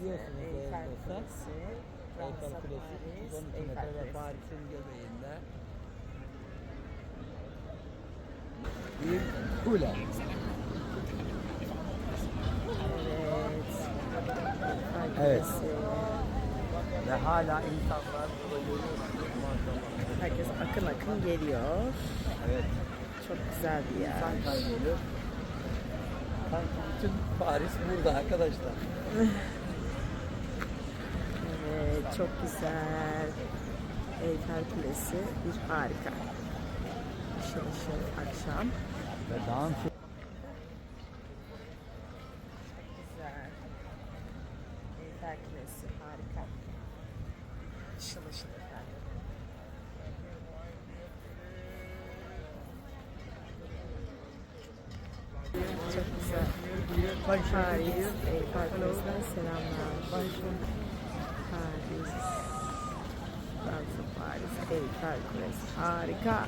Biliyorsunuz Eyfel Kulesi, Eyfel Kulesi Paris, 12 Eyfel metre ve. Paris'in göbeğinde bir kule. Evet. Evet. Ve hala insanlar. Herkes akın akın geliyor. Evet. Çok güzel bir yer. İnsan. Sanki bütün Paris burada arkadaşlar. Çok güzel. Eyfel Kulesi bir harika. Işıl ışıl akşam. Ve dağın Çok güzel. Eyfel Kulesi harika. Işıl ışıl efendim. Çok güzel. Paris, Eyfel Kulesi'nden selamlar. Kulesi. Harika.